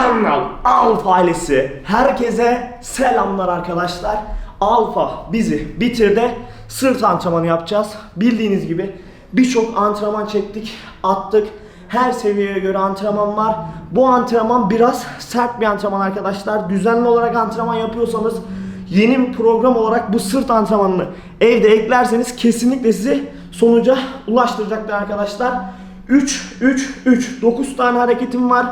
Kanal Alfa ailesi. Herkese selamlar arkadaşlar. Alfa bizi bitirdi. Sırt antrenmanı yapacağız. Bildiğiniz gibi birçok antrenman çektik, attık. Her seviyeye göre antrenman var. Bu antrenman biraz sert bir antrenman arkadaşlar. Düzenli olarak antrenman yapıyorsanız yeni bir program olarak bu sırt antrenmanını evde eklerseniz kesinlikle sizi sonuca ulaştıracaktır arkadaşlar. 3 3 3 9 tane hareketim var.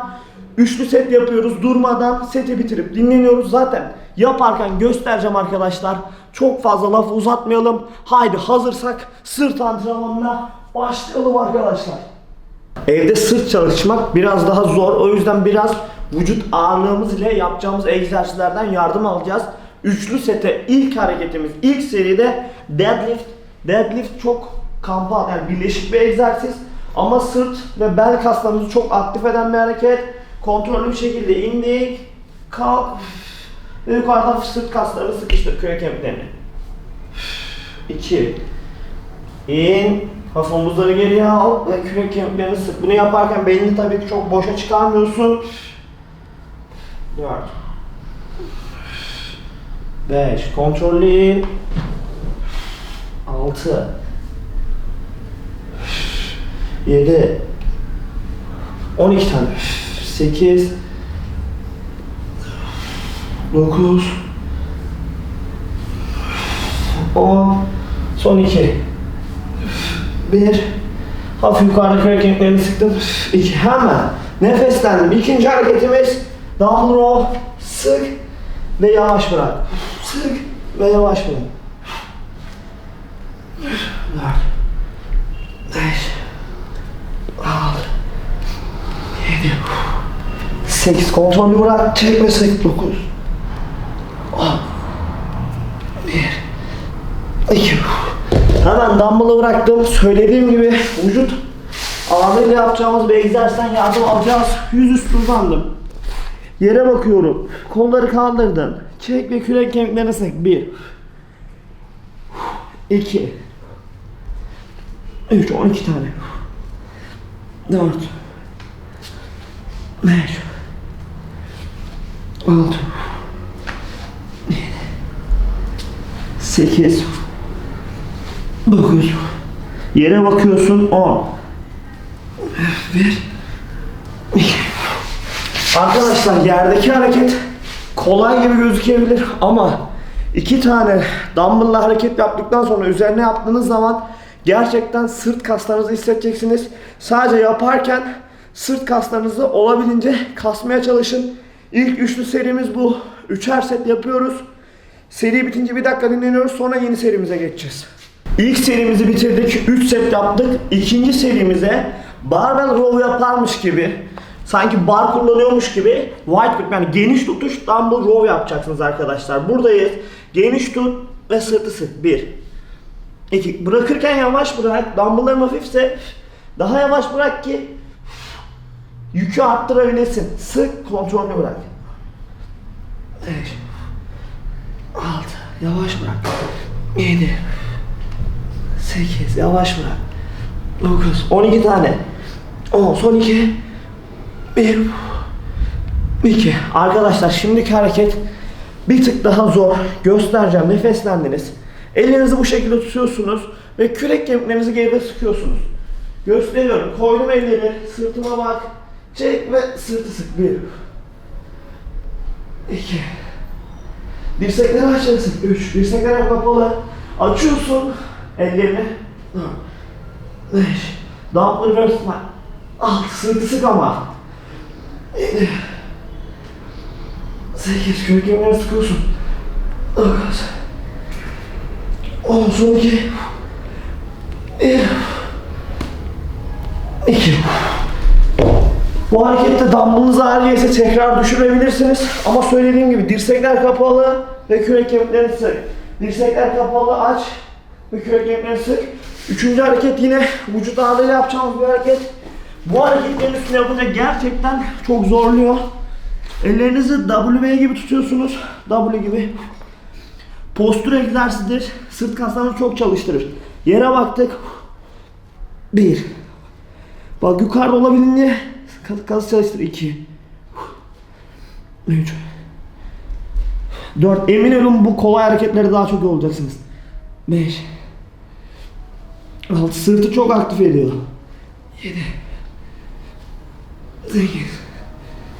Üçlü set yapıyoruz durmadan seti bitirip dinleniyoruz zaten. Yaparken göstereceğim arkadaşlar. Çok fazla lafı uzatmayalım. Haydi hazırsak sırt antrenmanına başlayalım arkadaşlar. Evde sırt çalışmak biraz daha zor. O yüzden biraz vücut ağırlığımız ile yapacağımız egzersizlerden yardım alacağız. Üçlü sete ilk hareketimiz, ilk seride deadlift. Deadlift çok kampa yani birleşik bir egzersiz. Ama sırt ve bel kaslarımızı çok aktif eden bir hareket. Kontrollü bir şekilde indik, kalk ve yukarıdan sırt kaslarını sıkıştır kürek kemiklerini. 2 İn. Hafif omuzları geriye al ve kürek kemiklerini sık. Bunu yaparken belini tabii ki çok boşa çıkarmıyorsun. 4 5 Kontrollü in. 6 7 12 tane 8 9 10 Son 2 1 Hafif yukarıda kürek kemiklerini sıktım. 2 Hemen nefeslendim İkinci hareketimiz Dumbbell row Sık ve yavaş bırak. Sık ve yavaş bırak. 4 5 6 7 8 kontrolü bırak çekme sık 9 10 1 2 Hemen dumbbell'ı bıraktım. Söylediğim gibi vücut ağırlığıyla yapacağımız bir egzersizden yardım alacağız. Yüzüstü uzandım. Yere bakıyorum. Kolları kaldırdım. Çek ve kürek kemiklerine sık. 1 2 3 12 tane 4 5 6 7 8 9 Yere bakıyorsun 10 1 2 Arkadaşlar yerdeki hareket kolay gibi gözükebilir ama iki tane dumbbell'la hareket yaptıktan sonra üzerine yaptığınız zaman gerçekten sırt kaslarınızı hissedeceksiniz. Sadece yaparken sırt kaslarınızı olabildiğince kasmaya çalışın. İlk üçlü serimiz bu. Üçer set yapıyoruz. Seri bitince bir dakika dinleniyoruz sonra yeni serimize geçeceğiz. İlk serimizi bitirdik. 3 set yaptık. İkinci serimize barbell row yaparmış gibi sanki bar kullanıyormuş gibi wide grip yani geniş tutuş dumbbell row yapacaksınız arkadaşlar. Buradayız. Geniş tut ve sırtı sık. 1 2 Bırakırken yavaş bırak. Dumbbell'ların hafifse daha yavaş bırak ki yükü arttırabilesin. Sık kontrolünü bırak. 5 6 Yavaş bırak. 7 8 Yavaş bırak. 9 12 tane. 10 son 2 1 2 Arkadaşlar şimdiki hareket bir tık daha zor. Göstereceğim. Nefeslendiniz. Ellerinizi bu şekilde tutuyorsunuz ve kürek kemiklerinizi geride sıkıyorsunuz. Gösteriyorum. Koydum elleri. Sırtıma bak. Çek ve sırtı sık. 1 2 Dirsekleri açacaksın. 3 Dirsekler hep kapalı. Açıyorsun ellerini. 5 Dumbbell reverse smile. 6 Sırtı sık ama. 7 8 kürek kemiklerini sıkıyorsun. 9 10 son 2 1 2 Bu harekette dumbbellınız ağır gelirse tekrar düşürebilirsiniz. Ama söylediğim gibi dirsekler kapalı ve kürek kemiklerini sık. Dirsekler kapalı aç ve kürek kemiklerini sık. Üçüncü hareket yine vücut ağırlığıyla yapacağımız bir hareket. Bu hareketlerin üstüne yapınca gerçekten çok zorluyor. Ellerinizi W gibi tutuyorsunuz. W gibi. Postür egzersizidir. Sırt kaslarını çok çalıştırır. Yere baktık. Bir. Bak yukarıda olabildiğince kas çalıştır. İki. 3 4 Emin olun bu kolay hareketleri daha çok olacaksınız. 5 6 Sırtı çok aktif ediyor. 7 8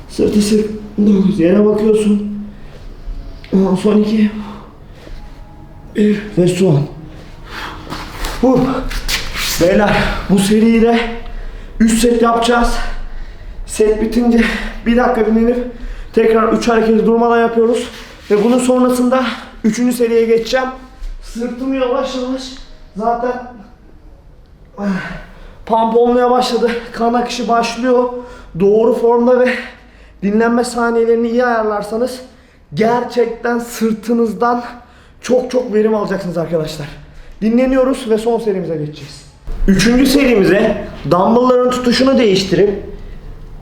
Sırtı sık 9 Yere bakıyorsun. 10 son 2 1 ve son. Huh. Beyler bu seriyi de 3 set yapacağız. Set bitince bir dakika dinlenip tekrar 3 hareketi durmadan yapıyoruz. Ve bunun sonrasında 3. seriye geçeceğim. Sırtım yavaş yavaş zaten ah, pump olmaya başladı. Kan akışı başlıyor. Doğru formda ve dinlenme saniyelerini iyi ayarlarsanız gerçekten sırtınızdan çok çok verim alacaksınız arkadaşlar. Dinleniyoruz ve son serimize geçeceğiz. Üçüncü serimize dumbbellların tutuşunu değiştirip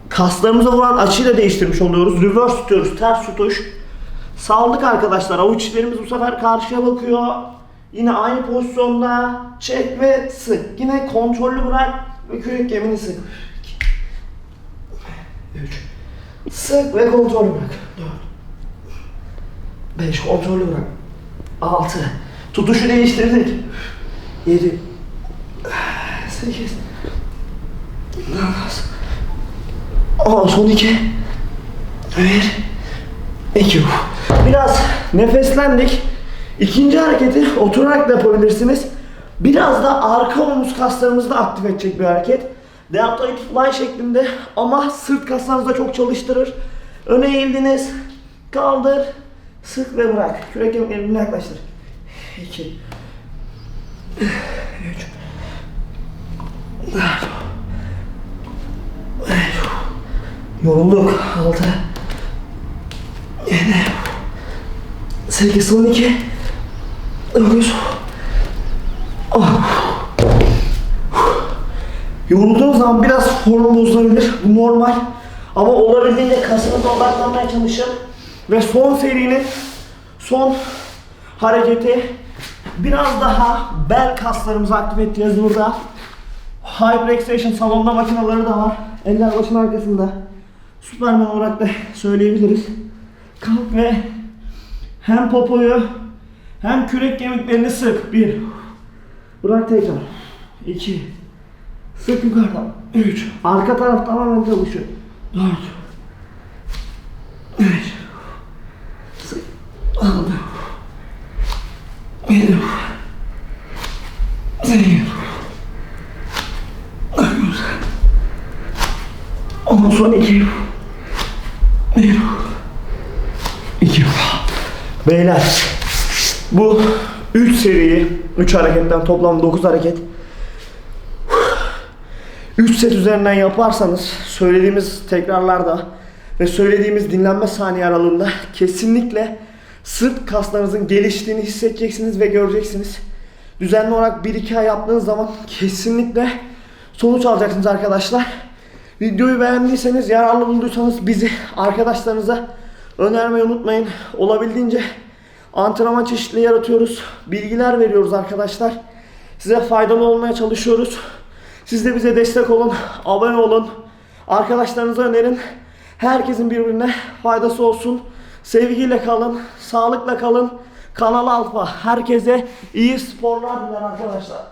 kaslarımıza vuran açıyı da değiştirmiş oluyoruz. Reverse tutuyoruz, ters tutuş. Saldık arkadaşlar. Avuç içlerimiz bu sefer karşıya bakıyor. Yine aynı pozisyonda çek ve sık. Yine kontrollü bırak ve kürek gemini sık. 3 Sık ve kontrollü bırak. 4 5 kontrollü bırak. 6 Tutuşu değiştirdik. 7 8 9 10 son 2 1 2 Biraz nefeslendik. İkinci hareketi oturarak da yapabilirsiniz. Biraz da arka omuz kaslarımızı da aktif edecek bir hareket. Deltoid fly şeklinde ama sırt kaslarınızı da çok çalıştırır. Öne eğildiniz. Kaldır. Sık ve bırak. Kürek kemiklerini yaklaştır. 2 3 Yorulduk. 6 7 8 son 2 9 Yorulduğunuz zaman biraz form bozulabilir. Bu normal. Ama olabildiğince kasınıza odaklanmaya çalışın. Ve son serinin son hareketi biraz daha bel kaslarımızı aktif edeceğiz burada. Hyperextension salonda makineleri de var. Eller başın arkasında. Superman olarak da söyleyebiliriz. Kalk ve hem popoyu hem kürek kemiklerini sık. Bir. Bırak tekrar. İki. Sık yukarıdan. Üç. Arka taraf tamamen çalışıyor. Dört. Beş. Sık. Altı. Yedi. Sekiz. Dokuz. On son iki. Bir. İki. Beyler. Bu 3 seriyi 3 hareketten toplam 9 hareket 3 set üzerinden yaparsanız söylediğimiz tekrarlarda ve söylediğimiz dinlenme saniye aralığında kesinlikle sırt kaslarınızın geliştiğini hissedeceksiniz ve göreceksiniz. Düzenli olarak 1-2 ay yaptığınız zaman kesinlikle sonuç alacaksınız arkadaşlar. Videoyu beğendiyseniz, yararlı bulduysanız bizi arkadaşlarınıza önermeyi unutmayın. Olabildiğince antrenman çeşitliliği yaratıyoruz. Bilgiler veriyoruz arkadaşlar. Size faydalı olmaya çalışıyoruz. Siz de bize destek olun, abone olun. Arkadaşlarınıza önerin. Herkesin birbirine faydası olsun. Sevgiyle kalın, sağlıkla kalın. Kanal Alfa herkese iyi sporlar diler arkadaşlar.